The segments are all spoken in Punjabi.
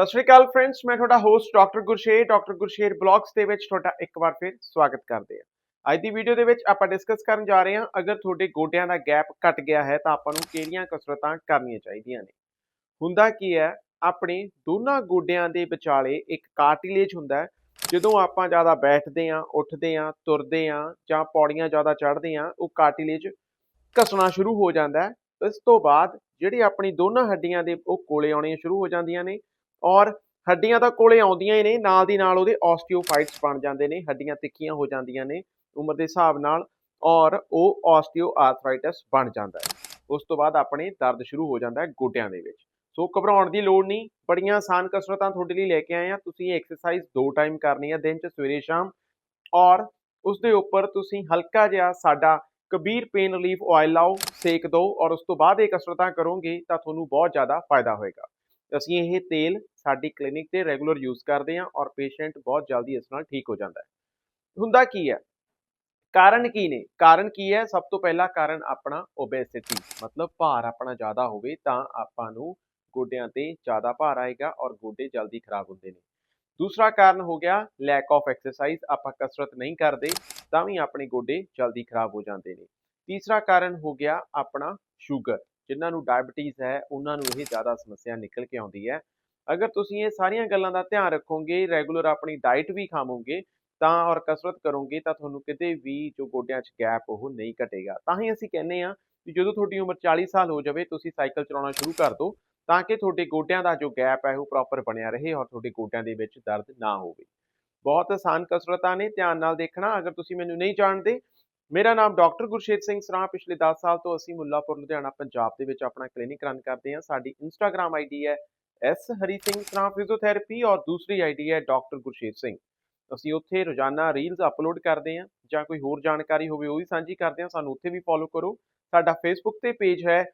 ਸਤਿ ਸ਼੍ਰੀ ਅਕਾਲ ਫਰੈਂਡਸ ਮੈਂ ਤੁਹਾਡਾ host doctor Gursher doctor Gursher blogs ਦੇ ਵਿੱਚ ਤੁਹਾਡਾ ਇੱਕ ਵਾਰ ਫਿਰ ਸਵਾਗਤ ਕਰਦੇ ਹਾਂ। ਅੱਜ ਦੀ ਵੀਡੀਓ ਦੇ ਵਿੱਚ ਆਪਾਂ ਡਿਸਕਸ ਕਰਨ ਜਾ ਰਹੇ ਹਾਂ, ਅਗਰ ਤੁਹਾਡੇ ਗੋਡਿਆਂ ਦਾ ਗੈਪ ਘਟ ਗਿਆ ਹੈ ਤਾਂ ਆਪਾਂ ਨੂੰ ਕਿਹੜੀਆਂ ਕਸਰਤਾਂ ਕਰਨੀਆਂ ਚਾਹੀਦੀਆਂ ਨੇ? ਹੁੰਦਾ ਕੀ ਹੈ, ਆਪਣੇ ਦੋਨਾਂ ਗੋਡਿਆਂ ਦੇ ਵਿਚਾਲੇ ਇੱਕ ਕਾਰਟਿਲੇਜ ਹੁੰਦਾ ਜਦੋਂ ਆਪਾਂ ਜ਼ਿਆਦਾ ਬੈਠਦੇ ਹਾਂ, ਉੱਠਦੇ ਹਾਂ, ਤੁਰਦੇ ਹਾਂ ਜਾਂ ਪੌੜੀਆਂ ਜ਼ਿਆਦਾ ਚੜ੍ਹਦੇ ਹਾਂ, ਉਹ ਕਾਰਟਿਲੇਜ ਘਸਣਾ ਸ਼ੁਰੂ ਹੋ ਜਾਂਦਾ ਇਸ ਤੋਂ ਬਾਅਦ ਜਿਹੜੀ ਆਪਣੀ ਦੋਨਾਂ ਹੱਡੀਆਂ ਦੇ ਉਹ ਕੋਲੇ ਆਉਣੀਆਂ ਸ਼ੁਰੂ ਹੋ ਜਾਂਦੀਆਂ ਨੇ ਔਰ ਹੱਡੀਆਂ ਤਾਂ ਕੋਲੇ ਆਉਂਦੀਆਂ ਹੀ ਨੇ, ਨਾਲ ਦੀ ਨਾਲ ਉਹਦੇ ਆਸਟੀਓਫਾਈਟਸ ਬਣ ਜਾਂਦੇ ਨੇ, ਹੱਡੀਆਂ ਤਿੱਖੀਆਂ ਹੋ ਜਾਂਦੀਆਂ ਨੇ ਉਮਰ ਦੇ ਹਿਸਾਬ ਨਾਲ ਔਰ ਉਹ ਆਸਟੀਓਆਰਥਰਾਈਟਸ ਬਣ ਜਾਂਦਾ ਹੈ। ਉਸ ਤੋਂ ਬਾਅਦ ਆਪਣੇ ਦਰਦ ਸ਼ੁਰੂ ਹੋ ਜਾਂਦਾ ਹੈ ਗੋਡਿਆਂ ਦੇ ਵਿੱਚ। ਸੋ ਘਬਰਾਉਣ ਦੀ ਲੋੜ ਨਹੀਂ, ਬੜੀਆਂ ਆਸਾਨ ਕਸਰਤਾਂ ਤੁਹਾਡੇ ਲਈ ਲੈ ਕੇ ਆਏ ਆ ਤੁਸੀਂ ਇਹ ਐਕਸਰਸਾਈਜ਼ ਦੋ ਟਾਈਮ ਕਰਨੀ ਹੈ, ਦਿਨ 'ਚ ਸਵੇਰੇ ਸ਼ਾਮ। ਔਰ ਉਸ ਦੇ ਉੱਪਰ ਤੁਸੀਂ ਹਲਕਾ ਜਿਹਾ ਸਾਡਾ ਕਬੀਰ ਪੇਨ ਰਿਲੀਫ ਆਇਲ ਲਾਓ, ਸੇਕ ਦਿਓ ਔਰ ਉਸ ਤੋਂ ਬਾਅਦ ਇਹ ਕਸਰਤਾਂ ਕਰੋਗੇ ਤਾਂ ਤੁਹਾਨੂੰ ਬਹੁਤ ਜ਼ਿਆਦਾ ਫਾਇਦਾ ਹੋਏਗਾ। ਅਸੀਂ ਇਹ ਤੇਲ ਸਾਡੀ ਕਲੀਨਿਕ ਤੇ ਰੈਗੂਲਰ ਯੂਜ਼ ਕਰਦੇ ਹਾਂ ਔਰ ਪੇਸ਼ੈਂਟ ਬਹੁਤ ਜਲਦੀ ਇਸ ਨਾਲ ਠੀਕ ਹੋ ਜਾਂਦਾ ਹੈ। ਹੁੰਦਾ ਕੀ ਹੈ? ਕਾਰਨ ਕੀ ਨੇ? ਕਾਰਨ ਕੀ ਹੈ? ਸਭ ਤੋਂ ਪਹਿਲਾ ਕਾਰਨ ਆਪਣਾ ਓਬੈਸਿਟੀ ਮਤਲਬ ਭਾਰ ਆਪਣਾ ਜ਼ਿਆਦਾ ਹੋਵੇ ਤਾਂ ਆਪਾਂ ਨੂੰ ਗੋਡਿਆਂ ਤੇ ਜ਼ਿਆਦਾ ਭਾਰ ਆਏਗਾ ਔਰ ਗੋਡੇ ਜਲਦੀ ਖਰਾਬ ਹੁੰਦੇ ਨੇ। ਦੂਸਰਾ ਕਾਰਨ ਹੋ ਗਿਆ ਲੈਕ ਆਫ ਐਕਸਰਸਾਈਜ਼ ਆਪਾਂ ਕਸਰਤ ਨਹੀਂ ਕਰਦੇ ਤਾਂ ਵੀ ਆਪਣੇ ਗੋਡੇ ਜਲਦੀ ਖਰਾਬ ਹੋ ਜਾਂਦੇ ਨੇ। ਤੀਸਰਾ ਕਾਰਨ ਹੋ ਗਿਆ ਆਪਣਾ ਸ਼ੂਗਰ ਜਿਨ੍ਹਾਂ ਨੂੰ ਡਾਇਬਟੀਜ਼ ਹੈ, ਉਹਨਾਂ ਨੂੰ ਇਹ ਜ਼ਿਆਦਾ ਸਮੱਸਿਆ ਨਿਕਲ ਕੇ ਆਉਂਦੀ ਹੈ। ਅਗਰ ਤੁਸੀਂ ਇਹ ਸਾਰੀਆਂ ਗੱਲਾਂ ਦਾ ਧਿਆਨ ਰੱਖੋਗੇ ਰੈਗੂਲਰ ਆਪਣੀ ਡਾਈਟ ਵੀ ਖਾਵੋਗੇ, ਤਾਂ ਔਰ ਕਸਰਤ ਕਰੋਗੇ, ਤਾਂ ਤੁਹਾਨੂੰ ਕਿਤੇ ਵੀ ਜੋ ਗੋਡਿਆਂ 'ਚ ਗੈਪ ਉਹ ਨਹੀਂ ਘਟੇਗਾ। ਤਾਂ ਹੀ ਅਸੀਂ ਕਹਿੰਦੇ ਆ ਕਿ ਜਦੋਂ ਤੁਹਾਡੀ ਉਮਰ 40 ਸਾਲ ਹੋ ਜਾਵੇ, ਤੁਸੀਂ ਸਾਈਕਲ ਚਲਾਉਣਾ ਸ਼ੁਰੂ ਕਰ ਦਿਓ, ਤਾਂ ਕਿ ਤੁਹਾਡੇ ਗੋਡਿਆਂ ਦਾ ਜੋ ਗੈਪ ਹੈ, ਉਹ ਪ੍ਰੋਪਰ ਬਣਿਆ ਰਹੇ ਔਰ ਤੁਹਾਡੇ ਗੋਡਿਆਂ ਦੇ ਵਿੱਚ ਦਰਦ ਨਾ ਹੋਵੇ। ਬਹੁਤ ਆਸਾਨ ਕਸਰਤਾਂ ਨੇ, ਧਿਆਨ ਨਾਲ ਦੇਖਣਾ। ਅਗਰ ਤੁਸੀਂ ਮੈਨੂੰ ਨਹੀਂ ਜਾਣਦੇ ਮੇਰਾ ਨਾਮ ਡਾਕਟਰ ਗੁਰਸ਼ੇਤ ਸਿੰਘ ਸਰਾਂ ਪਿਛਲੇ 10 ਸਾਲ ਤੋਂ ਅਸੀਂ ਮੁੱਲਾਪੁਰ, ਲੁਧਿਆਣਾ, ਪੰਜਾਬ ਦੇ ਵਿੱਚ ਆਪਣਾ ਕਲੀਨਿਕ ਰਨ ਕਰਦੇ ਹਾਂ। ਸਾਡੀ ਇੰਸਟਾਗ੍ਰam ਆਈਡੀ ਹੈ ਐਸ ਹਰੀ ਸਿੰਘ ਸਰਾਂ ਫਿਜ਼ੀਓਥੈਰੇਪੀ ਔਰ ਦੂਸਰੀ ਆਈਡੀ ਹੈ ਡਾਕਟਰ ਗੁਰਸ਼ੇਰ ਸਿੰਘ। ਅਸੀਂ ਉੱਥੇ ਰੋਜ਼ਾਨਾ ਰੀਲਸ ਅਪਲੋਡ ਕਰਦੇ ਹਾਂ ਜਾਂ ਕੋਈ ਹੋਰ ਜਾਣਕਾਰੀ ਹੋਵੇ ਉਹ ਵੀ ਸਾਂਝੀ ਕਰਦੇ ਹਾਂ। ਸਾਨੂੰ ਉੱਥੇ ਵੀ ਫੋਲੋ ਕਰੋ। ਸਾਡਾ ਫੇਸਬੁੱਕ ਤੇ ਪੇਜ ਹੈ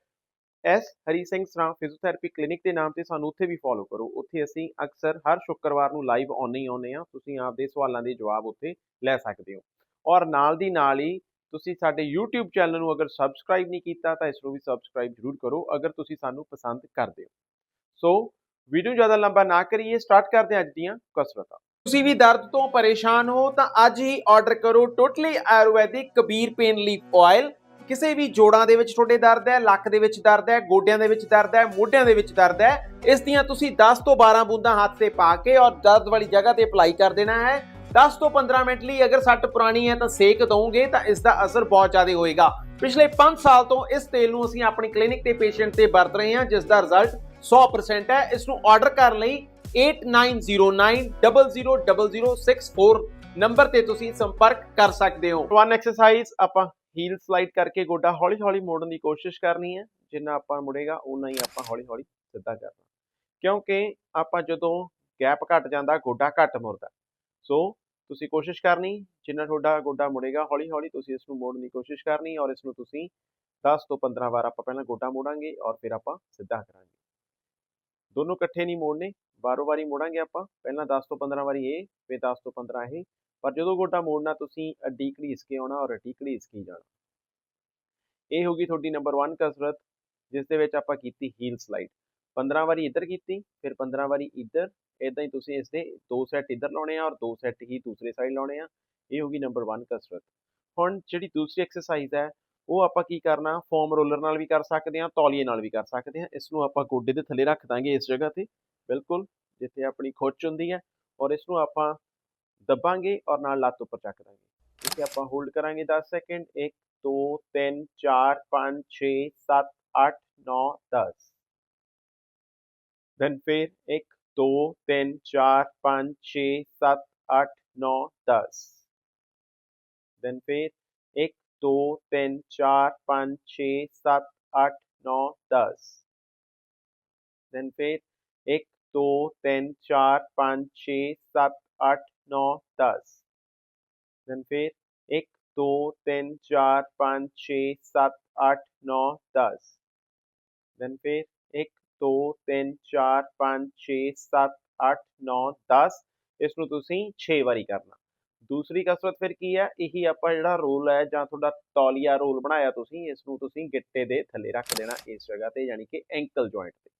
S Hari Singh Sran physiotherapy clinic ਦੇ ਨਾਮ ਤੇ ਸਾਨੂੰ ਉੱਥੇ ਵੀ ਫੋਲੋ ਕਰੋ। ਉੱਥੇ ਅਸੀਂ ਅਕਸਰ ਹਰ ਸ਼ੁੱਕਰਵਾਰ ਨੂੰ ਲਾਈਵ ਆਉਂਦੇ ਹੀ ਆਉਂਦੇ ਹਾਂ। ਤੁਸੀਂ ਆਪਦੇ ਸਵਾਲਾਂ ਦੇ ਜਵਾਬ ਉੱਥੇ ਲੈ ਸਕਦੇ ਹੋ। ਔਰ ਨਾਲ ਦੀ ਨਾਲ ਹੀ ਤੁਸੀਂ ਸਾਡੇ YouTube ਚੈਨਲ ਨੂੰ ਅਗਰ ਸਬਸਕ੍ਰਾਈਬ ਨਹੀਂ ਕੀਤਾ ਤਾਂ ਇਸ ਨੂੰ ਵੀ ਸਬਸਕ੍ਰਾਈਬ ਜ਼ਰੂਰ ਕਰੋ, ਅਗਰ ਤੁਸੀਂ ਸਾਨੂੰ ਪਸੰਦ ਕਰਦੇ ਹੋ। ਸੋ ਵੀਡੀਓ ਜ਼ਿਆਦਾ ਲੰਬਾ ਨਾ ਕਰੀਏ ਸਟਾਰਟ ਕਰਦੇ ਹਾਂ ਅੱਜ ਦੀਆਂ ਕਸਰਤਾਂ। ਤੁਸੀਂ ਵੀ ਦਰਦ ਤੋਂ ਪਰੇਸ਼ਾਨ ਹੋ ਤਾਂ ਅੱਜ ਹੀ ਆਰਡਰ ਕਰੋ totally Ayurvedic Kabir pain leaf oil ਕਿਸੇ ਵੀ ਜੋੜਾਂ ਦੇ ਵਿੱਚ ਤੁਹਾਡੇ ਦਰਦ ਹੈ, ਲੱਕ ਦੇ ਵਿੱਚ ਦਰਦ ਹੈ, ਗੋਡਿਆਂ ਦੇ ਵਿੱਚ ਦਰਦ ਹੈ, ਮੋਢਿਆਂ ਦੇ ਵਿੱਚ ਦਰਦ ਹੈ, ਇਸ ਦੀਆਂ ਤੁਸੀਂ 10 ਤੋਂ 12 ਬੂੰਦਾਂ ਹੱਥ ਤੇ ਪਾ ਕੇ ਔਰ ਦਰਦ ਵਾਲੀ ਜਗ੍ਹਾ ਤੇ ਅਪਲਾਈ ਕਰ ਦੇਣਾ ਹੈ। 10 ਤੋਂ 15 ਮਿੰਟ ਲਈ ਅਗਰ ਸੱਟ ਪੁਰਾਣੀ ਹੈ ਤਾਂ ਸੇਕ ਦਵੋਗੇ ਤਾਂ ਇਸ ਦਾ ਅਸਰ ਬਹੁਤ ਜ਼ਿਆਦਾ ਹੋਏਗਾ। ਪਿਛਲੇ 5 ਸਾਲ ਤੋਂ ਇਸ ਤੇਲ ਨੂੰ ਅਸੀਂ ਆਪਣੀ ਕਲੀਨਿਕ ਤੇ ਪੇਸ਼ੈਂਟ ਤੇ ਵਰਤ ਰਹੇ ਹਾਂ, ਜਿਸ ਦਾ ਰਿਜ਼ਲਟ 100% ਹੈ। ਇਸ ਨੂੰ ਆਰਡਰ ਕਰਨ ਲਈ 8909000064 ਨੰਬਰ ਤੇ ਤੁਸੀਂ ਸੰਪਰਕ ਕਰ ਸਕਦੇ ਹੋ। ਵਨ ਐਕਸਰਸਾਈਜ਼ ਆਪਾਂ ਹੀਲ ਸਲਾਈਡ ਕਰਕੇ ਗੋਡਾ ਹੌਲੀ-ਹੌਲੀ ਮੋੜਨ ਦੀ ਕੋਸ਼ਿਸ਼ ਕਰਨੀ ਹੈ। ਜਿੰਨਾ ਆਪਾਂ ਮੁੜੇਗਾ ਉਨਾ ਹੀ ਆਪਾਂ ਹੌਲੀ-ਹੌਲੀ ਸਿੱਧਾ ਕਰਨਾ। ਕਿਉਂਕਿ ਆਪਾਂ ਜਦੋਂ ਗੈਪ ਘਟ ਜਾਂਦਾ, ਗੋਡਾ ਘਟ ਮੁੜਦਾ। ਸੋ ਤੁਸੀਂ ਕੋਸ਼ਿਸ਼ ਕਰਨੀ, ਜਿੰਨਾ ਤੁਹਾਡਾ ਗੋਡਾ ਮੁੜੇਗਾ ਹੌਲੀ-ਹੌਲੀ ਤੁਸੀਂ ਇਸ ਨੂੰ ਮੋੜਨ ਦੀ ਕੋਸ਼ਿਸ਼ ਕਰਨੀ ਔਰ ਇਸ ਨੂੰ ਤੁਸੀਂ 10 ਤੋਂ 15 ਵਾਰ ਆਪਾਂ ਪਹਿਲਾਂ ਗੋਡਾ ਮੋੜਾਂਗੇ ਔਰ ਫਿਰ ਆਪਾਂ ਸਿੱਧਾ ਕਰਾਂਗੇ। ਦੋਨੋਂ ਇਕੱਠੇ ਨਹੀਂ ਮੋੜਨੇ ਬਾਰੋ ਵਾਰੀ ਮੋੜਾਂਗੇ ਆਪਾਂ, ਪਹਿਲਾਂ 10 ਤੋਂ 15 ਵਾਰੀ ਇਹ, ਫਿਰ 10 ਤੋਂ 15 ਇਹ, ਪਰ ਜਦੋਂ ਗੋਡਾ ਮੋੜਨਾ ਤੁਸੀਂ ਅੱਡੀ ਘੜੀਸ ਕੇ ਆਉਣਾ ਔਰ ਅੱਡੀ ਘੜੀਸ ਕੇ ਜਾਣਾ। ਇਹ ਹੋਗੀ ਤੁਹਾਡੀ ਨੰਬਰ 1 ਕਸਰਤ, ਜਿਸ ਦੇ ਵਿੱਚ ਆਪਾਂ ਕੀਤੀ ਹੀਲ ਸਲਾਈਡ 15 ਵਾਰੀ ਇੱਧਰ ਕੀਤੀ, ਫਿਰ 15 ਵਾਰੀ ਇੱਧਰ ਇਦਾਂ ਹੀ ਤੁਸੀਂ ਇਸ ਦੇ ਦੋ ਸੈੱਟ ਇੱਧਰ ਲਾਉਣੇ ਆ ਔਰ ਦੋ ਸੈੱਟ ਹੀ ਦੂਸਰੇ ਸਾਈਡ ਲਾਉਣੇ ਆ, ਇਹ ਹੋਗੀ ਨੰਬਰ 1 ਕਸਰਤ। ਹੁਣ ਜਿਹੜੀ ਦੂਸਰੀ ਐਕਸਰਸਾਈਜ਼ ਹੈ, ਉਹ ਆਪਾਂ ਕੀ ਕਰਨਾ ਫੋਮ ਰੋਲਰ ਨਾਲ ਵੀ ਕਰ ਸਕਦੇ ਹਾਂ, ਤੌਲੀਏ ਨਾਲ ਵੀ ਕਰ ਸਕਦੇ ਹਾਂ, ਇਸ ਨੂੰ ਆਪਾਂ ਗੋਡੇ ਦੇ ਥੱਲੇ ਰੱਖ ਦਾਂਗੇ ਇਸ ਜਗ੍ਹਾ ਤੇ, ਬਿਲਕੁਲ, ਜਿੱਥੇ ਆਪਣੀ ਖੁੱਚ ਹੁੰਦੀ ਹੈ, ਔਰ ਇਸ ਨੂੰ ਆਪਾਂ ਦੱਬਾਂਗੇ ਔਰ ਨਾਲ ਲੱਤ ਉੱਪਰ ਚੱਕ ਦਾਂਗੇ। ਇੱਥੇ ਆਪਾਂ ਹੋਲਡ ਕਰਾਂਗੇ 10 ਸੈਕਿੰਡ 1 2 3 4 5 6 7 8 9 10 ਦੈਨ ਫਿਰ 1 2 3 4 5 6 7 8 9 10 ਦੈਨ ਫਿਰ 1 2 3 4 5 6 7 8 9 10 ਦੈਨ ਫਿਰ 1 2 3 4 5 6 7 8 9 10 ਦੈਨ ਫਿਰ 1 2 3 4 5 6 7 8 9 10 ਦੈਨ ਫਿਰ 1 2 3 4 5 6 7 8 9 10 ਇਸ ਨੂੰ ਤੁਸੀਂ 6 ਵਾਰੀ ਕਰਨਾ। ਦੂਸਰੀ ਕਸਰਤ ਫਿਰ ਕੀ ਹੈ? ਇਹੀ ਆਪਾਂ ਜਿਹੜਾ ਰੋਲ ਹੈ ਜਾਂ ਤੁਹਾਡਾ ਤੌਲੀਆ ਰੋਲ ਬਣਾਇਆ ਤੁਸੀਂ ਇਸ ਨੂੰ ਤੁਸੀਂ ਗਿੱਟੇ ਦੇ ਥੱਲੇ ਰੱਖ ਦੇਣਾ ਇਸ ਜਗ੍ਹਾ ਤੇ, ਯਾਨੀ ਕਿ ਐਂਕਲ ਜੁਆਇੰਟ ਤੇ।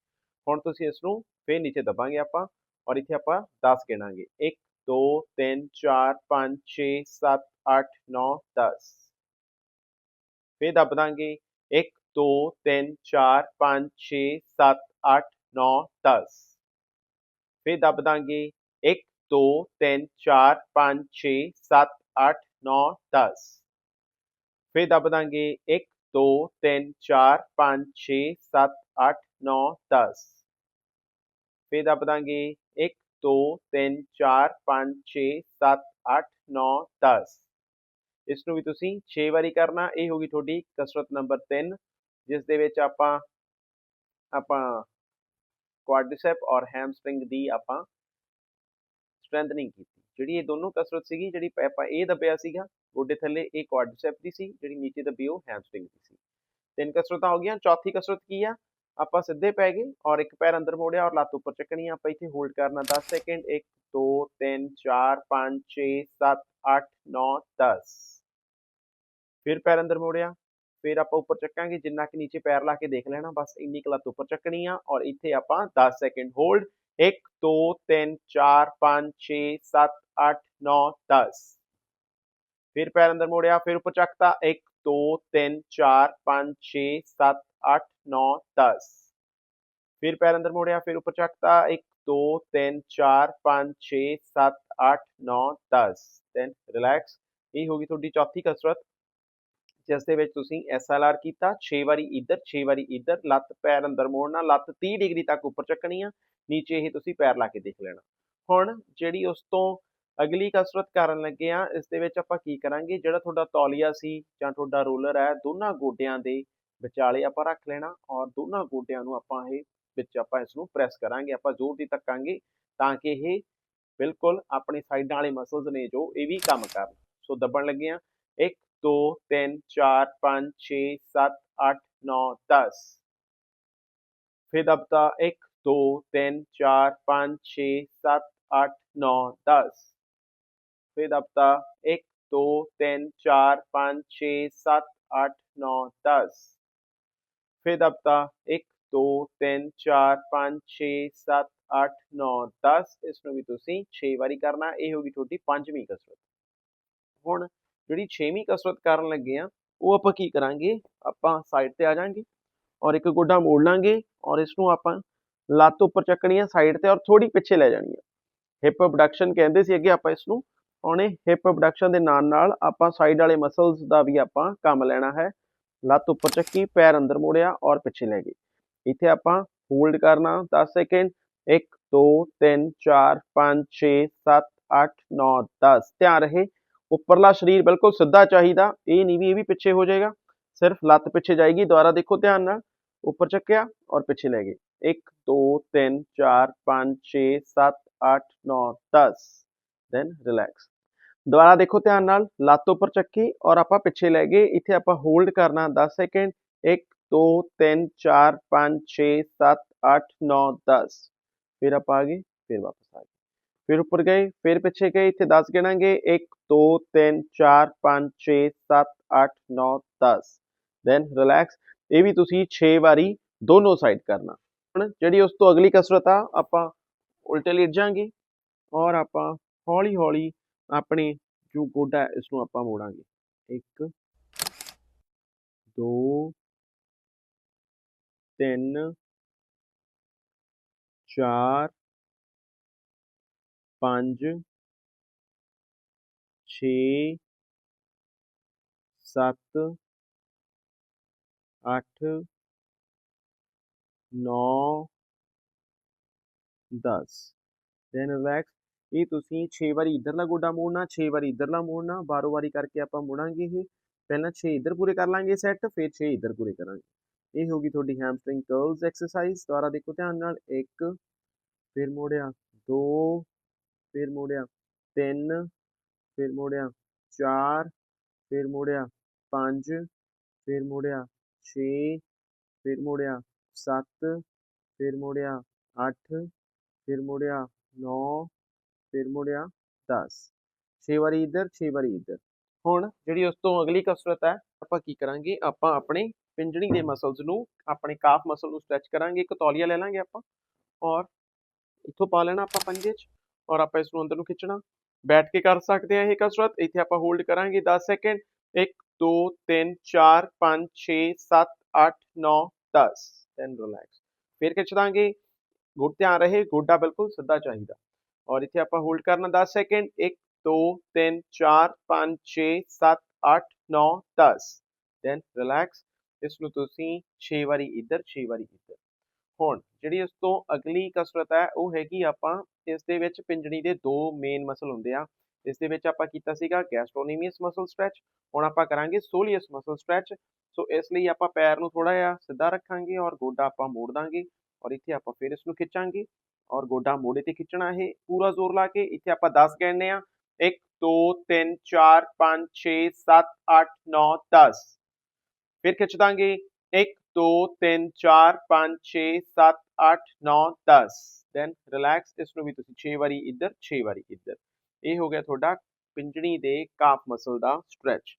ਹੁਣ ਤੁਸੀਂ ਇਸ ਨੂੰ ਫੇਰ ਨੀਚੇ ਦਬਾਂਗੇ ਆਪਾਂ ਔਰ ਇੱਥੇ ਆਪਾਂ 10 ਗਿਣਾਂਗੇ। 1 2 3 4 5 6 7 8 9 10 ਫੇਰ ਦਬ ਦਾਂਗੇ। 1 2 3 4 5 6 7 8 9 10 ਫੇਰ ਦਬ ਦਾਂਗੇ 1 2 3 4 5 6 7 8 9 10 ਫੇਰ ਦਬ ਦਾਂਗੇ 1 2 3 4 5 6 7 8 9 10 ਫੇਰ ਦਬ ਦਾਂਗੇ 1 2 3 4 5 6 7 8 9 10 ਇਸ ਨੂੰ ਵੀ ਤੁਸੀਂ 6 ਵਾਰੀ ਕਰਨਾ ਇਹ ਹੋਗੀ ਤੁਹਾਡੀ ਕਸਰਤ ਨੰਬਰ 3 ਜਿਸ ਦੇ ਵਿੱਚ ਆਪਾਂ ਆਪਾਂ ਕੁਆਡ੍ਰਿਸੈਪ ਔਰ ਹੈਮਸਟ੍ਰਿੰਗ ਦੀ ਆਪਾਂ ਸਟਰੈਂਥਨਿੰਗ ਕੀਤੀ। ਜਿਹੜੀ ਇਹ ਦੋਨੋਂ ਕਸਰਤ ਸੀਗੀ, ਜਿਹੜੀ ਆਪਾਂ ਇਹ ਦੱਬਿਆ ਸੀਗਾ, ਗੋਡੇ ਥੱਲੇ ਇਹ ਕੁਆਡ੍ਰਿਸੈਪ ਦੀ ਸੀ, ਜਿਹੜੀ ਨੀਚੇ ਦੱਬੀ ਉਹ ਹੈਮਸਟ੍ਰਿੰਗ ਦੀ ਸੀ। ਤਿੰਨ ਕਸਰਤਾਂ ਹੋ ਗਈਆਂ, ਚੌਥੀ ਕਸਰਤ ਕੀ ਆ? ਆਪਾਂ ਸਿੱਧੇ ਪੈ ਗਏ ਔਰ ਇੱਕ ਪੈਰ ਅੰਦਰ ਮੋੜਿਆ ਔਰ ਲੱਤ ਉੱਪਰ ਚੱਕਣੀ ਆ, ਆਪਾਂ ਇੱਥੇ ਹੋਲਡ ਕਰਨਾ 10 ਸੈਕਿੰਡ 1 2 3 4 5 6 7 8 9 10 ਫਿਰ ਪੈਰ ਅੰਦਰ ਮੋੜਿਆ ਫਿਰ ਆਪਾਂ ਉੱਪਰ ਚੱਕਾਂਗੇ ਜਿੰਨਾ ਕਿ ਨੀਚੇ ਪੈਰ ਲਾ ਕੇ ਦੇਖ ਲੈਣਾ ਬਸ ਇੰਨੀ ਕੁ ਲੱਤ ਉੱਪਰ ਚੱਕਣੀ ਆ ਔਰ ਇੱਥੇ ਆਪਾਂ 10 ਸੈਕਿੰਡ ਹੋਲਡ 1 2 3 4 5 6 7 8 9 10 ਫਿਰ ਪੈਰ ਅੰਦਰ ਮੋੜਿਆ ਫਿਰ ਉੱਪਰ ਚੱਕਤਾ 1 2 3 4 5 6 7 8 9 10 ਫਿਰ ਪੈਰ ਅੰਦਰ ਮੋੜਿਆ ਫਿਰ ਉੱਪਰ ਚੱਕਤਾ 1 2 3 4 5 6 7 8 9 10 ਦੈਨ ਰਿਲੈਕਸ ਇਹ ਹੋ ਗਈ ਤੁਹਾਡੀ ਚੌਥੀ ਕਸਰਤ ਜਿਸ ਦੇ ਵਿੱਚ ਤੁਸੀਂ ਐਸਐਲਆਰ ਕੀਤਾ 6 ਵਾਰੀ ਇੱਧਰ 6 ਵਾਰੀ ਇੱਧਰ, ਲੱਤ ਪੈਰ ਅੰਦਰ ਮੋੜਨਾ, ਲੱਤ 30 ਡਿਗਰੀ ਤੱਕ ਉੱਪਰ ਚੱਕਣੀ ਆ, ਨੀਚੇ ਇਹ ਤੁਸੀਂ ਪੈਰ ਲਾ ਕੇ ਦੇਖ ਲੈਣਾ। ਹੁਣ ਜਿਹੜੀ ਉਸ ਤੋਂ ਅਗਲੀ ਕਸਰਤ ਕਰਨ ਲੱਗੇ ਆ, ਇਸ ਦੇ ਵਿੱਚ ਆਪਾਂ ਕੀ ਕਰਾਂਗੇ, ਜਿਹੜਾ ਤੁਹਾਡਾ ਤੌਲੀਆ ਸੀ ਜਾਂ ਤੁਹਾਡਾ ਰੋਲਰ ਹੈ, ਦੋਨਾਂ ਗੋਡਿਆਂ ਦੇ ਵਿਚਾਲੇ ਆਪਾਂ ਰੱਖ ਲੈਣਾ ਔਰ ਦੋਨਾਂ ਗੋਡਿਆਂ ਨੂੰ ਆਪਾਂ ਇਹ ਵਿੱਚ ਆਪਾਂ ਇਸ ਨੂੰ ਪ੍ਰੈਸ ਕਰਾਂਗੇ, ਆਪਾਂ ਜ਼ੋਰ ਦੀ ਧੱਕਾਂਗੇ ਤਾਂ ਕਿ ਇਹ ਬਿਲਕੁਲ ਆਪਣੀ ਸਾਈਡਾਂ ਵਾਲੇ ਮਸਲਸ ਨੇ ਜੋ ਇਹ ਵੀ ਕੰਮ ਕਰਨ। ਸੋ ਦੱਬਣ ਲੱਗੇ ਆ 1 2 3 4 5 6 7 8 9 10 ਫਿਰ ਦਬਤਾ 1 2 3 4 5 6 7 8 9 10 ਫਿਰ ਦਬਤਾ 1 2 3 4 5 6 7 8 9 10 ਫਿਰ ਦਬਤਾ 1 2 3 4 5 6 7 8 9 10 ਇਸ ਨੂੰ ਵੀ ਤੁਸੀਂ 6 ਵਾਰੀ ਕਰਨਾ ਇਹ ਹੋਗੀ ਤੁਹਾਡੀ ਪੰਜਵੀਂ ਕਸਰਤ ਹੁਣ ਜਿਹੜੀ 6ਵੀਂ ਕਸਰਤ ਕਰਨ ਲੱਗੇ ਆ, ਉਹ ਆਪਾਂ ਕੀ ਕਰਾਂਗੇ? ਆਪਾਂ ਸਾਈਡ ਤੇ ਆ ਜਾਾਂਗੇ ਔਰ ਇੱਕ ਗੋਡਾ ਮੋੜ ਲਾਂਗੇ ਔਰ ਇਸ ਨੂੰ ਆਪਾਂ ਲੱਤ ਉੱਪਰ ਚੱਕਣੀ ਆ ਸਾਈਡ ਤੇ ਔਰ ਥੋੜੀ ਪਿੱਛੇ ਲੈ ਜਾਣੀ ਆ। ਹਿਪ ਅਬਡਕਸ਼ਨ ਕਹਿੰਦੇ ਸੀ ਅੱਗੇ ਆਪਾਂ ਇਸ ਨੂੰ ਹੁਣ ਇਹ ਹਿਪ ਅਬਡਕਸ਼ਨ ਦੇ ਨਾਲ ਨਾਲ ਆਪਾਂ ਸਾਈਡ ਵਾਲੇ ਮਸਲਸ ਦਾ ਵੀ ਆਪਾਂ ਕੰਮ ਲੈਣਾ ਹੈ। ਲੱਤ ਉੱਪਰ ਚੱਕੀ, ਪੈਰ ਅੰਦਰ ਮੋੜਿਆ ਔਰ ਪਿੱਛੇ ਲੈ ਗਏ। ਇੱਥੇ ਆਪਾਂ ਹੋਲਡ ਕਰਨਾ 10 ਸੈਕਿੰਡ 1 2 3 4 5 6 7 8 9 10 ਧਿਆਨ ਰਹੇ ਉੱਪਰਲਾ ਸਰੀਰ ਬਿਲਕੁਲ ਸਿੱਧਾ ਚਾਹੀਦਾ ਇਹ ਨਹੀਂ ਵੀ ਇਹ ਵੀ ਪਿੱਛੇ ਹੋ ਜਾਏਗਾ ਸਿਰਫ ਲੱਤ ਪਿੱਛੇ ਜਾਏਗੀ ਦੁਬਾਰਾ ਦੇਖੋ ਧਿਆਨ ਨਾਲ ਉੱਪਰ ਚੱਕਿਆ ਔਰ ਪਿੱਛੇ ਲੈ ਗਏ 1 2 3 4 5 6 7 8 9 10 ਦੈਨ ਰਿਲੈਕਸ ਦੁਬਾਰਾ ਦੇਖੋ ਧਿਆਨ ਨਾਲ ਲੱਤ ਉੱਪਰ ਚੱਕੀ ਔਰ ਆਪਾਂ ਪਿੱਛੇ ਲੈ ਗਏ ਇੱਥੇ ਆਪਾਂ ਹੋਲਡ ਕਰਨਾ 10 ਸੈਕਿੰਡ 1 2 3 4 5 6 7 8 9 10 ਫਿਰ ਆਪਾਂ ਆ ਗਏ ਫਿਰ ਵਾਪਸ ਆ ਗਏ ਫਿਰ ਉੱਪਰ ਗਏ ਫਿਰ ਪਿੱਛੇ ਗਏ ਇੱਥੇ 10 ਗਿਣਾਂਗੇ 1 2 3 4 5 6 7 8 9 10 ਦੈਨ ਰਿਲੈਕਸ ਇਹ ਵੀ ਤੁਸੀਂ 6 ਵਾਰੀ ਦੋਨੋਂ ਸਾਈਡ ਕਰਨਾ ਹੁਣ ਜਿਹੜੀ ਉਸ ਤੋਂ ਅਗਲੀ ਕਸਰਤ ਆ ਆਪਾਂ ਉਲਟੇ ਲੇਟ ਜਾਾਂਗੇ ਔਰ ਆਪਾਂ ਹੌਲੀ ਹੌਲੀ ਆਪਣੇ ਜੋ ਗੋਡਾ ਹੈ, ਇਸ ਨੂੰ ਆਪਾਂ ਮੋੜਾਂਗੇ 1 2 3 4 5 6 7 8 9 10 ਦੈਨ ਰਿਲੈਕਸ ਇਹ ਤੁਸੀਂ 6 ਵਾਰੀ ਇਧਰਲਾ ਗੋਡਾ ਮੋੜਨਾ 6 ਵਾਰੀ ਇਧਰਲਾ ਮੋੜਨਾ ਬਾਰੋ ਵਾਰੀ ਕਰਕੇ ਆਪਾਂ ਮੋੜਾਂਗੇ ਇਹ ਪਹਿਲਾਂ 6 ਇਧਰ ਪੂਰੇ ਕਰ ਲਾਂਗੇ ਸੈੱਟ ਫਿਰ 6 ਇਧਰ ਪੂਰੇ ਕਰਾਂਗੇ ਇਹ ਹੋਗੀ ਤੁਹਾਡੀ ਹੈਮਸਟ੍ਰਿੰਗ ਕਰਲਸ ਐਕਸਰਸਾਈਜ਼ ਦੁਬਾਰਾ ਦੇਖੋ ਧਿਆਨ ਨਾਲ 1 ਫਿਰ ਮੋੜਿਆ 2 ਫਿਰ ਮੁੜਿਆ। ਤਿੰਨ, ਫਿਰ ਮੁੜਿਆ। ਚਾਰ, ਫਿਰ ਮੁੜਿਆ। ਪੰਜ, ਫਿਰ ਮੁੜਿਆ। 6 ਫਿਰ ਮੁੜਿਆ। 7 ਫਿਰ ਮੁੜਿਆ। 8 ਫਿਰ ਮੁੜਿਆ। 9 ਫਿਰ ਮੁੜਿਆ। 10 6 ਵਾਰੀ ਇੱਧਰ 6 ਵਾਰੀ ਇੱਧਰ। ਹੁਣ ਜਿਹੜੀ ਉਸ ਤੋਂ ਅਗਲੀ ਕਸਰਤ ਹੈ, ਆਪਾਂ ਕੀ ਕਰਾਂਗੇ? ਆਪਾਂ ਆਪਣੇ ਪਿੰਜਣੀ ਦੇ ਮਸਲਸ ਨੂੰ, ਆਪਣੇ ਕਾਫ ਮਸਲ ਨੂੰ ਸਟ੍ਰੈਚ ਕਰਾਂਗੇ। ਇੱਕ ਤੌਲੀਆ ਲੈ ਲਾਂਗੇ ਆਪਾਂ। ਔਰ ਇੱਥੋਂ ਪਾ ਲੈਣਾ ਆਪਾਂ ਪੰਜੇ 'ਚ। ਔਰ ਆਪਾਂ ਇਸ ਨੂੰ ਅੰਦਰ ਨੂੰ ਖਿੱਚਣਾ ਬੈਠ ਕੇ ਕਰ ਸਕਦੇ ਆ ਇਹ ਕਸਰਤ ਇੱਥੇ ਆਪਾਂ ਹੋਲਡ ਕਰਾਂਗੇ 10 ਸੈਕਿੰਡ 1 2 3 4 5 6 7 8 9 10 ਦੈਨ ਰਿਲੈਕਸ ਫਿਰ ਖਿੱਚ ਦਾਂਗੇ ਗੁੱਡ ਧਿਆਨ ਰਹੇ ਗੋਡਾ ਬਿਲਕੁਲ ਸਿੱਧਾ ਚਾਹੀਦਾ ਔਰ ਇੱਥੇ ਆਪਾਂ ਹੋਲਡ ਕਰਨਾ 10 ਸੈਕਿੰਡ 1 2 3 4 5 6 7 8 9 10 ਦੈਨ ਰਿਲੈਕਸ ਇਸ ਨੂੰ ਤੁਸੀਂ 6 ਵਾਰੀ ਇੱਧਰ 6 ਵਾਰੀ ਇੱਧਰ ਹੁਣ ਜਿਹੜੀ ਇਸ ਤੋਂ ਅਗਲੀ ਕਸਰਤ ਹੈ, ਉਹ ਹੈਗੀ ਆਪਾਂ ਇਸ ਦੇ ਵਿੱਚ ਪਿੰਜਣੀ ਦੇ ਦੋ ਮੇਨ ਮਸਲ ਹੁੰਦੇ ਆ। ਇਸ ਦੇ ਵਿੱਚ ਆਪਾਂ ਕੀਤਾ ਸੀਗਾ ਗੈਸਟ੍ਰੋਨੀਮੀਅਸ ਮਸਲ ਸਟ੍ਰੈਚ ਹੁਣ ਆਪਾਂ ਕਰਾਂਗੇ ਸੋਲੀਅਸ ਮਸਲ ਸਟ੍ਰੈਚ ਸੋ ਇਸ ਲਈ ਆਪਾਂ ਪੈਰ ਨੂੰ ਥੋੜਾ ਜਿਹਾ ਸਿੱਧਾ ਰੱਖਾਂਗੇ ਔਰ ਗੋਡਾ ਆਪਾਂ ਮੋੜ ਦਾਂਗੇ ਔਰ ਇੱਥੇ ਆਪਾਂ ਫਿਰ ਇਸ ਨੂੰ ਖਿੱਚਾਂਗੇ ਔਰ ਗੋਡਾ ਮੋੜੇ ਤੇ ਖਿੱਚਣਾ ਇਹ ਪੂਰਾ ਜ਼ੋਰ ਲਾ ਕੇ। ਇੱਥੇ ਆਪਾਂ 10 ਗਿਣਨੇ ਆ 1 2 3 4 5 6 7 8 9 10 ਫਿਰ ਖਿੱਚ ਦਾਂਗੇ। 1 2 3 4 5 6 7 8 9 10 ਦੈਨ ਰਿਲੈਕਸ ਇਸ ਨੂੰ ਵੀ ਤੁਸੀਂ 6 ਵਾਰੀ ਇੱਧਰ 6 ਵਾਰੀ ਇੱਧਰ। ਇਹ ਹੋ ਗਿਆ ਤੁਹਾਡਾ ਪਿੰਜਣੀ ਦੇ ਕਾਫ ਮਸਲ ਦਾ ਸਟ੍ਰੈਚ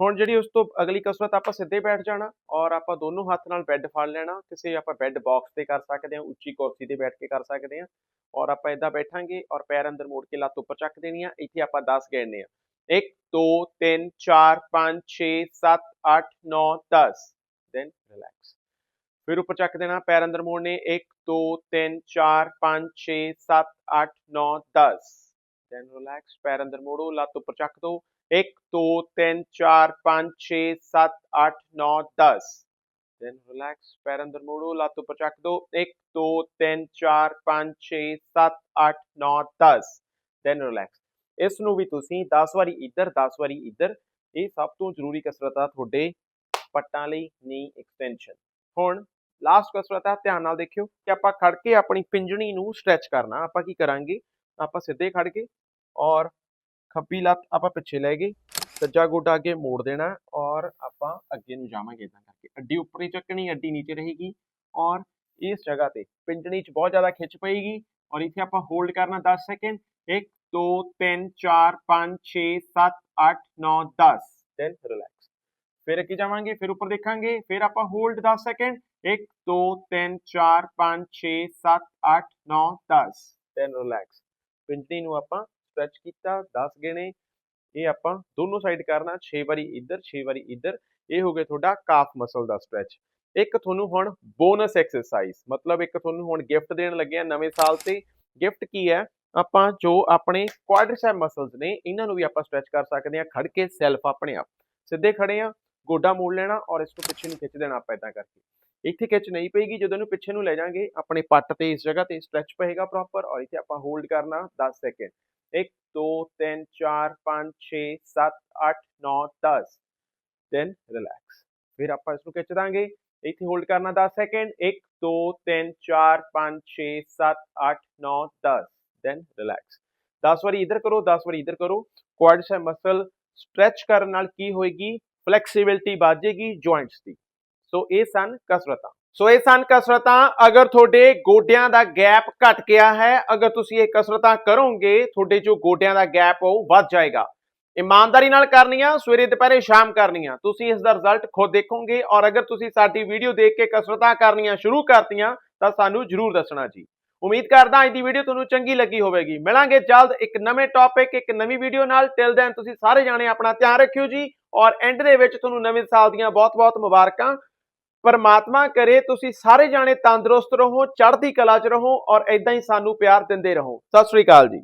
ਹੁਣ ਜਿਹੜੀ ਉਸ ਤੋਂ ਅਗਲੀ ਕਸਰਤ ਆਪਾਂ ਸਿੱਧੇ ਬੈਠ ਜਾਣਾ ਔਰ ਆਪਾਂ ਦੋਨੋਂ ਹੱਥ ਨਾਲ ਬੈੱਡ ਫੜ ਲੈਣਾ, ਕਿਸੇ ਆਪਾਂ ਬੈੱਡ ਬਾਕਸ ਤੇ ਕਰ ਸਕਦੇ ਹਾਂ, ਉੱਚੀ ਕੁਰਸੀ ਤੇ ਬੈਠ ਕੇ ਕਰ ਸਕਦੇ ਹਾਂ। ਔਰ ਆਪਾਂ ਇਦਾਂ ਬੈਠਾਂਗੇ ਔਰ ਪੈਰ ਅੰਦਰ ਮੋੜ ਕੇ ਲੱਤ ਉੱਪਰ ਚੱਕ ਦੇਣੀ ਆ, ਇੱਥੇ ਆਪਾਂ 10 ਗਿਣਨੇ ਆ 1 2 3 4 5 6 7 8 9 10 ਦੈਨ ਰਿਲੈਕਸ ਫਿਰ ਉੱਪਰ ਚੱਕ ਦੇਣਾ ਪੈਰ ਅੰਦਰ ਮੋੜਨੇ 1 2 3 4 5 6 7 8 9 10 ਦੈਨ ਰਿਲੈਕਸ ਪੈਰ ਅੰਦਰ ਮੋੜੋ ਲੱਤ ਉੱਪਰ ਚੱਕ ਦੋ 1 2 3 4 5 6 7 8 9 10 ਦੈਨ ਰਿਲੈਕਸ ਪੈਰ ਅੰਦਰ ਮੋੜੋ ਲੱਤ ਉੱਪਰ ਚੱਕ ਦੋ 1 2 3 4 5 6 7 8 9 10 ਦੈਨ ਰਿਲੈਕਸ ਇਸ ਨੂੰ ਵੀ ਤੁਸੀਂ 10 ਵਾਰੀ ਇੱਧਰ 10 ਵਾਰੀ ਇੱਧਰ ਇਹ ਸਭ ਤੋਂ ਜ਼ਰੂਰੀ ਕਸਰਤ ਆ ਤੁਹਾਡੇ ਪੱਟਾਂ ਲਈ ਨੀ ਐਕਸਟੈਂਸ਼ਨ ਹੁਣ ਲਾਸਟ ਕਸਰਤ ਆ ਧਿਆਨ ਨਾਲ ਦੇਖਿਓ ਕਿ ਆਪਾਂ ਖੜ ਕੇ ਆਪਣੀ ਪਿੰਜਣੀ ਨੂੰ ਸਟ੍ਰੈਚ ਕਰਨਾ, ਆਪਾਂ ਕੀ ਕਰਾਂਗੇ? ਆਪਾਂ ਸਿੱਧੇ ਖੜ ਕੇ ਔਰ ਖੱਬੀ ਲੱਤ ਆਪਾਂ ਪਿੱਛੇ ਲੈ ਗਏ, ਸੱਜਾ ਗੋਡਾ ਅੱਗੇ ਮੋੜ ਦੇਣਾ ਔਰ ਆਪਾਂ ਅੱਗੇ ਨੂੰ ਜਾਵਾਂਗੇ ਇਦਾਂ ਕਰਕੇ। ਅੱਡੀ ਉੱਪਰ ਹੀ ਚੱਕਣੀ, ਅੱਡੀ ਨੀਚੇ ਰਹੇਗੀ ਔਰ ਇਸ ਜਗ੍ਹਾ ਤੇ ਪਿੰਜਣੀ 'ਚ ਬਹੁਤ ਜ਼ਿਆਦਾ ਖਿੱਚ ਪਏਗੀ ਔਰ ਇੱਥੇ ਆਪਾਂ ਹੋਲਡ ਕਰਨਾ 10 ਸੈਕਿੰਡ 1 2 3 4 5 6 7 8 9 10 ਦੈਨ ਰਿਲੈਕਸ ਫਿਰ ਅੱਗੇ ਜਾਵਾਂਗੇ, ਫਿਰ ਉੱਪਰ ਦੇਖਾਂਗੇ, ਫਿਰ ਆਪਾਂ ਹੋਲਡ 10 ਸੈਕਿੰਡ 1 2 3 4 5 6 7 8 9 10 ਦੈਨ ਰਿਲੈਕਸ ਪਿੰਜਣੀ ਨੂੰ ਆਪਾਂ ਸਟ੍ਰੈਚ ਕੀਤਾ 10 ਗਿਣੇ। ਇਹ ਆਪਾਂ ਦੋਨੋਂ ਸਾਈਡ ਕਰਨਾ 6 ਵਾਰੀ ਇੱਧਰ 6 ਵਾਰੀ ਇੱਧਰ। ਇਹ ਹੋ ਗਿਆ ਤੁਹਾਡਾ ਕਾਫ ਮਸਲ ਦਾ ਸਟ੍ਰੈਚ ਇੱਕ ਤੁਹਾਨੂੰ ਹੁਣ ਬੋਨਸ ਐਕਸਰਸਾਈਜ਼ ਮਤਲਬ ਇੱਕ ਤੁਹਾਨੂੰ ਹੁਣ ਗਿਫਟ ਦੇਣ ਲੱਗੇ ਆ ਨਵੇਂ ਸਾਲ ਤੇ। ਗਿਫਟ ਕੀ ਹੈ? ਆਪਾਂ ਜੋ ਆਪਣੇ ਕੁਆਡ੍ਰਿਸੈਪ ਮਸਲਸ ਨੇ, ਇਹਨਾਂ ਨੂੰ ਵੀ ਆਪਾਂ ਸਟ੍ਰੈਚ ਕਰ ਸਕਦੇ ਆ ਖੜ ਕੇ ਸੈਲਫ ਆਪਣੇ ਆਪ। ਸਿੱਧੇ ਖੜੇ ਆ। ਗੋਡਾ ਮੋੜ ਲੈਣਾ ਔਰ ਇਸ ਨੂੰ ਪਿੱਛੇ ਨੂੰ ਖਿੱਚ ਦੇਣਾ ਆਪਾਂ ਇਦਾਂ ਕਰਕੇ। ਇੱਥੇ ਖਿੱਚ ਨਹੀਂ ਪਏਗੀ ਜਦੋਂ ਇਹਨੂੰ ਪਿੱਛੇ ਨੂੰ ਲੈ ਜਾਾਂਗੇ, ਆਪਣੇ ਪੱਟ ਤੇ ਇਸ ਜਗ੍ਹਾ ਤੇ ਸਟ੍ਰੈਚ ਪਏਗਾ ਪ੍ਰੋਪਰ ਔਰ ਇੱਥੇ ਆਪਾਂ ਹੋਲਡ ਕਰਨਾ 10 ਸੈਕਿੰਡ 1 2 3 4 5 6 7 8 9 10 ਦੈਨ ਰਿਲੈਕਸ ਫਿਰ ਆਪਾਂ ਇਸ ਨੂੰ ਖਿੱਚ ਦਾਂਗੇ। ਇੱਥੇ ਹੋਲਡ ਕਰਨਾ 10 ਸੈਕਿੰਡ 1 2 3 4 5 6 7 8 9 10 ਦੈਨ ਰਿਲੈਕਸ 10 ਵਾਰੀ ਇੱਧਰ ਕਰੋ 10 ਵਾਰੀ ਇੱਧਰ ਕਰੋ। ਕੁਆਡ੍ਰਿਸੈਪ ਮਸਲ ਸਟ੍ਰੈਚ ਕਰਨ ਨਾਲ ਕੀ ਹੋਏਗੀ? ਫਲੈਕਸੀਬਿਲਟੀ ਵੱਧੇਗੀ ਜੁਆਇੰਟਸ ਦੀ। ਸੋ ਇਹ ਸਨ ਕਸਰਤਾਂ। ਸੋ ਇਹ ਸਨ ਕਸਰਤਾਂ, ਅਗਰ ਤੁਹਾਡੇ ਗੋਡਿਆਂ ਦਾ ਗੈਪ ਘਟ ਗਿਆ ਹੈ, ਅਗਰ ਤੁਸੀਂ ਇਹ ਕਸਰਤਾਂ ਕਰੋਗੇ, ਤੁਹਾਡੇ ਜੋ ਗੋਡਿਆਂ ਦਾ ਗੈਪ ਉਹ ਵੱਧ ਜਾਏਗਾ। ਇਮਾਨਦਾਰੀ ਨਾਲ ਕਰਨੀਆਂ, ਸਵੇਰੇ ਦੁਪਹਿਰੇ ਸ਼ਾਮ ਕਰਨੀਆਂ। ਤੁਸੀਂ ਇਸ ਦਾ ਰਿਜ਼ਲਟ ਖੁਦ ਦੇਖੋਗੇ ਔਰ ਅਗਰ ਤੁਸੀਂ ਸਾਡੀ ਵੀਡੀਓ ਦੇਖ ਕੇ ਕਸਰਤਾਂ ਕਰਨੀਆਂ ਸ਼ੁਰੂ ਕਰਤੀਆਂ, ਤਾਂ ਸਾਨੂੰ ਜਰੂਰ ਦੱਸਣਾ ਜੀ। ਉਮੀਦ ਕਰਦਾ ਅੱਜ ਦੀ ਵੀਡੀਓ ਤੁਹਾਨੂੰ ਚੰਗੀ ਲੱਗੀ ਹੋਵੇਗੀ। ਮਿਲਾਂਗੇ ਜਲਦ ਇੱਕ ਨਵੇਂ ਟੌਪਿਕ ਇੱਕ ਨਵੀਂ ਵੀਡੀਓ ਨਾਲ। ਟਿਲ ਦੈਨ ਤੁਸੀਂ ਸਾਰੇ ਜਾਣੇ ਆਪਣਾ ਧਿਆਨ ਰੱਖਿਓ ਜੀ। ਔਰ ਐਂਡ ਦੇ ਵਿੱਚ ਤੁਹਾਨੂੰ ਨਵੇਂ ਸਾਲ ਦੀਆਂ ਬਹੁਤ-ਬਹੁਤ ਮੁਬਾਰਕਾਂ। ਪਰਮਾਤਮਾ ਕਰੇ ਤੁਸੀਂ ਸਾਰੇ ਜਾਣੇ ਤੰਦਰੁਸਤ ਰਹੋ, ਚੜ੍ਹਦੀ ਕਲਾ 'ਚ ਰਹੋ ਔਰ ਐਦਾਂ ਹੀ ਸਾਨੂੰ ਪਿਆਰ ਦਿੰਦੇ ਰਹੋ। ਸਤਿ ਸ੍ਰੀ ਅਕਾਲ ਜੀ।